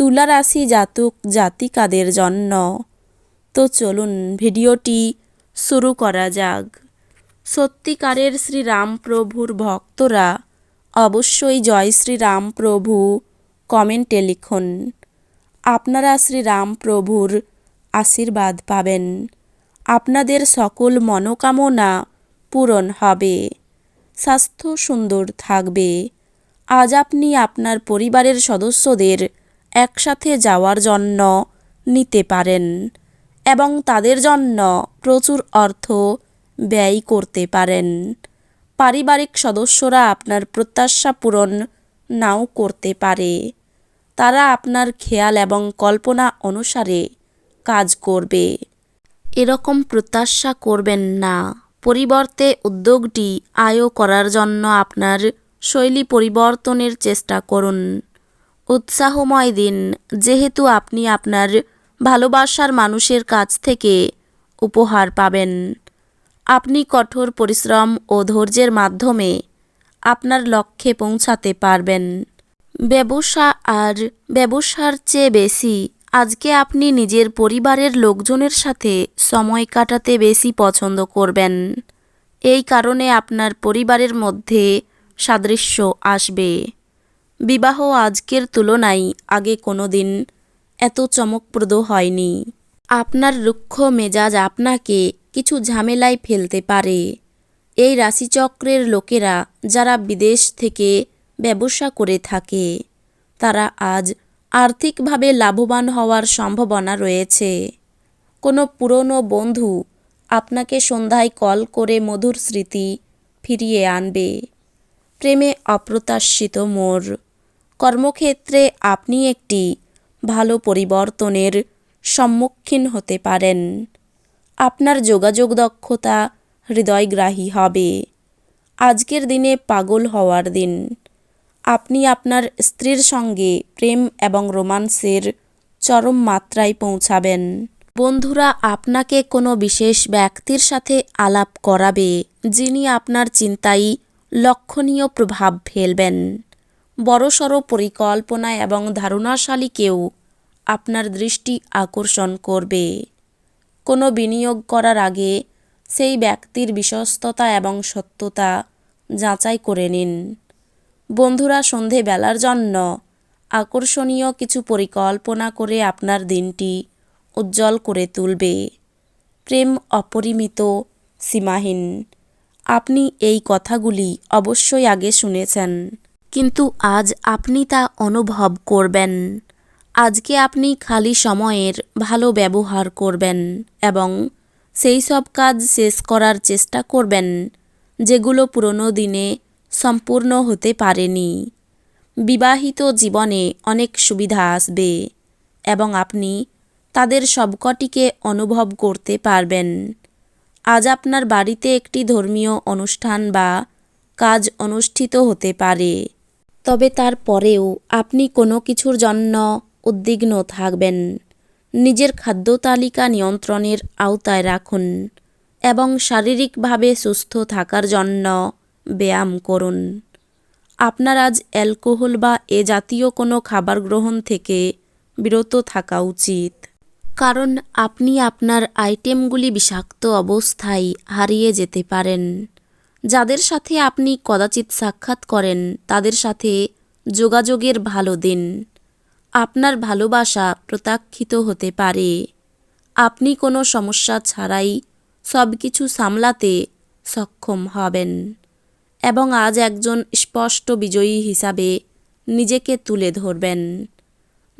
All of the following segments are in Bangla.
তুলা রাশি জাতক জাতিকাদের জন্য। তো চলুন ভিডিওটি শুরু করা যাক। সত্যিকারের শ্রীরামপ্রভুর ভক্তরা অবশ্যই জয় শ্রীরামপ্রভু কমেন্টে লিখুন। আপনারা শ্রীরামপ্রভুর আশীর্বাদ পাবেন। আপনাদের সকল মনোকামনা পূরণ হবে। স্বাস্থ্য সুন্দর থাকবে। আজ আপনি আপনার পরিবারের সদস্যদের একসাথে যাওয়ার জন্য নিতে পারেন এবং তাদের জন্য প্রচুর অর্থ ব্যয় করতে পারেন। পারিবারিক সদস্যরা আপনার প্রত্যাশা পূরণ নাও করতে পারে। তারা আপনার খেয়াল এবং কল্পনা অনুসারে কাজ করবে। এরকম প্রত্যাশা করবেন না। পরিবর্তে উদ্যোগটি আয় করার জন্য আপনার শৈলী পরিবর্তনের চেষ্টা করুন। উৎসাহময় দিন। যেহেতু আপনি আপনার ভালোবাসার মানুষের কাছ থেকে উপহার পাবেন। আপনি কঠোর পরিশ্রম ও ধৈর্যের মাধ্যমে আপনার লক্ষ্যে পৌঁছাতে পারবেন। ব্যবসা আর ব্যবসার চেয়ে বেশি আজকে আপনি নিজের পরিবারের লোকজনের সাথে সময় কাটাতে বেশি পছন্দ করবেন। এই কারণে আপনার পরিবারের মধ্যে সাদৃশ্য আসবে। বিবাহ আজকের তুলনায় আগে কোনো দিন এত চমকপ্রদ হয়নি। আপনার রুক্ষ মেজাজ আপনাকে কিছু ঝামেলায় ফেলতে পারে। এই রাশিচক্রের লোকেরা যারা বিদেশ থেকে ব্যবসা করে থাকে, তারা আজ আর্থিকভাবে লাভবান হওয়ার সম্ভাবনা রয়েছে। কোনো পুরনো বন্ধু আপনাকে সন্ধ্যায় কল করে মধুর স্মৃতি ফিরিয়ে আনবে। প্রেমে অপ্রত্যাশিত মোড় কর্মক্ষেত্রে আপনি একটি ভালো পরিবর্তনের সম্মুখীন হতে পারেন। আপনার যোগাযোগ দক্ষতা হৃদয়গ্রাহী হবে। আজকের দিনে পাগল হওয়ার দিন। আপনি আপনার স্ত্রীর সঙ্গে প্রেম এবং রোমান্সের চরম মাত্রায় পৌঁছাবেন। বন্ধুরা, আপনাকে কোনো বিশেষ ব্যক্তির সাথে আলাপ করাবে, যিনি আপনার চিন্তায় লক্ষণীয় প্রভাব ফেলবেন। বড়সড় পরিকল্পনা এবং ধারণাশালী কেউ আপনার দৃষ্টি আকর্ষণ করবে। কোনো বিনিয়োগ করার আগে সেই ব্যক্তির বিশ্বস্ততা এবং সত্যতা যাচাই করে নিন। বন্ধুরা, সন্ধেবেলার জন্য আকর্ষণীয় কিছু পরিকল্পনা করে আপনার দিনটি উজ্জ্বল করে তুলবে। প্রেম অপরিমিত, সীমাহীন। আপনি এই কথাগুলি অবশ্যই আগে শুনেছেন। কিন্তু আজ আপনি তা অনুভব করবেন। আজকে আপনি খালি সময়ের ভালো ব্যবহার করবেন এবং সেই সব কাজ শেষ করার চেষ্টা করবেন, যেগুলো পুরনো দিনে সম্পূর্ণ হতে পারেনি। বিবাহিত জীবনে অনেক সুবিধা আসবে এবং আপনি তাদের সবকটিকে অনুভব করতে পারবেন। আজ আপনার বাড়িতে একটি ধর্মীয় অনুষ্ঠান বা কাজ অনুষ্ঠিত হতে পারে। তবে তারপরেও আপনি কোনো কিছুর জন্য উদ্বিগ্ন থাকবেন। নিজের খাদ্য তালিকা নিয়ন্ত্রণের আওতায় রাখুন এবং শারীরিকভাবে সুস্থ থাকার জন্য ব্যায়াম করুন। আপনার আজ অ্যালকোহল বা এ জাতীয় কোনো খাবার গ্রহণ থেকে বিরত থাকা উচিত। কারণ আপনি আপনার আইটেমগুলি বিষাক্ত অবস্থায় হারিয়ে যেতে পারেন। যাদের সাথে আপনি কদাচিৎ সাক্ষাৎ করেন, তাদের সাথে যোগাযোগের ভালো দিন। আপনার ভালোবাসা প্রত্যাখ্যিত হতে পারে। আপনি কোনো সমস্যা ছাড়াই সব কিছু সামলাতে সক্ষম হবেন এবং আজ একজন স্পষ্ট বিজয়ী হিসাবে নিজেকে তুলে ধরবেন।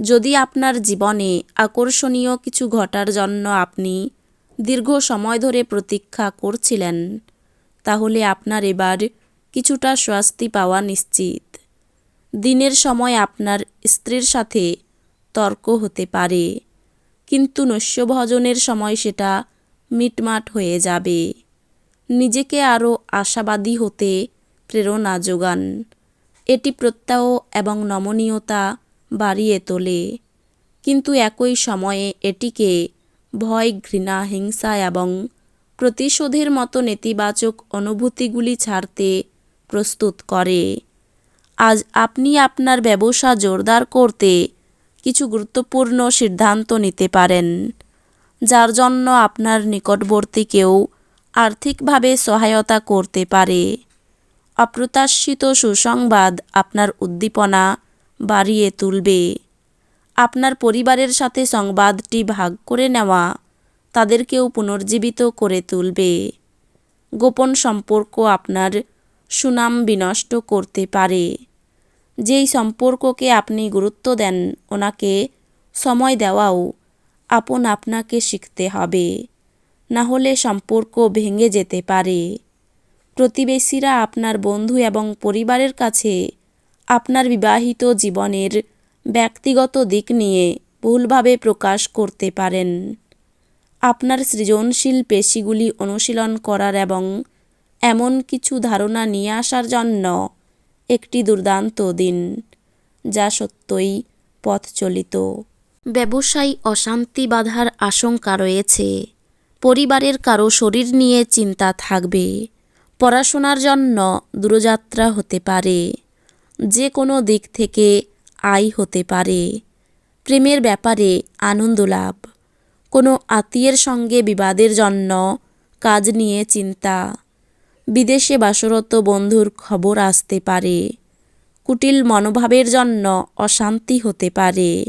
যদি আপনার জীবনে আকর্ষণীয় কিছু ঘটার জন্য আপনি দীর্ঘ সময় ধরে প্রতীক্ষা করছিলেন তাহলে আপনার এবার কিছুটা স্বস্তি পাওয়া নিশ্চিত। দিনের সময় আপনার স্ত্রীর সাথে তর্ক হতে পারে, কিন্তু নৈশভোজনের সময় সেটা মিটমাট হয়ে যাবে। নিজেকে আরও আশাবাদী হতে প্রেরণা যোগান। এটি প্রত্যাহ এবং নমনীয়তা বাড়িয়ে তোলে। কিন্তু একই সময়ে এটিকে ভয়, ঘৃণা, হিংসা এবং প্রতিশোধের মতো নেতিবাচক অনুভূতিগুলি ছাড়তে প্রস্তুত করে। আজ আপনি আপনার ব্যবসা জোরদার করতে কিছু গুরুত্বপূর্ণ সিদ্ধান্ত নিতে পারেন, যার জন্য আপনার নিকটবর্তী কেউ আর্থিকভাবে সহায়তা করতে পারে। অপ্রত্যাশিত সুসংবাদ আপনার উদ্দীপনা বাড়িয়ে তুলবে। আপনার পরিবারের সাথে সংবাদটি ভাগ করে নেওয়া তাদেরকেও পুনর্জীবিত করে তুলবে। গোপন সম্পর্ক আপনার সুনাম বিনষ্ট করতে পারে। যেই সম্পর্ককে আপনি গুরুত্ব দেন, ওনাকে সময় দেওয়াও আপন আপনাকে শিখতে হবে। না হলে সম্পর্ক ভেঙে যেতে পারে। প্রতিবেশীরা আপনার বন্ধু এবং পরিবারের কাছে আপনার বিবাহিত জীবনের ব্যক্তিগত দিক নিয়ে ভুলভাবে প্রকাশ করতে পারেন। আপনার সৃজনশীল পেশিগুলি অনুশীলন করার এবং এমন কিছু ধারণা নিয়ে আসার জন্য একটি দুর্দান্ত দিন, যা সত্যই পথচলিত। ব্যবসায়ী অশান্তি বাধার আশঙ্কা রয়েছে। পরিবারের কারও শরীর নিয়ে চিন্তা থাকবে। পড়াশোনার জন্য দূরযাত্রা হতে পারে। যে কোনো দিক থেকে আয় হতে পারে। প্রেমের ব্যাপারে আনন্দ লাভ। কোনো আত্মীয়ের সঙ্গে বিবাদের জন্য কাজ নিয়ে চিন্তা। বিদেশে বাসরত বন্ধুর খবর আসতে পারে। কুটিল মনোভাবের জন্য অশান্তি হতে পারে।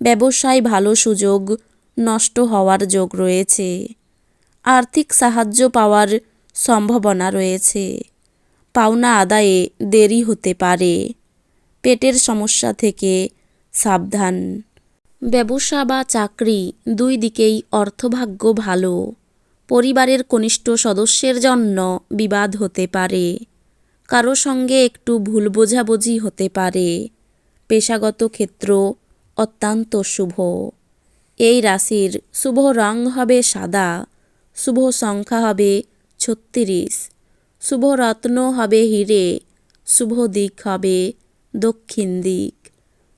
ব্যবসায় ভালো সুযোগ নষ্ট হওয়ার যোগ রয়েছে। আর্থিক সাহায্য পাওয়ার সম্ভাবনা রয়েছে। পাওনা আদায়ে দেরি হতে পারে। পেটের সমস্যা থেকে সাবধান। ব্যবসা বা চাকরি দুই দিকেই অর্থভাগ্য ভালো। পরিবারের কনিষ্ঠ সদস্যের জন্য বিবাদ হতে পারে। কারও সঙ্গে একটু ভুল বোঝাবুঝি হতে পারে। পেশাগত ক্ষেত্র অত্যন্ত শুভ। এই রাশির শুভ রং হবে সাদা, শুভ সংখ্যা হবে ছত্রিশ, শুভ রত্ন হবে হিরে, শুভ দিক হবে দক্ষিণ দিক।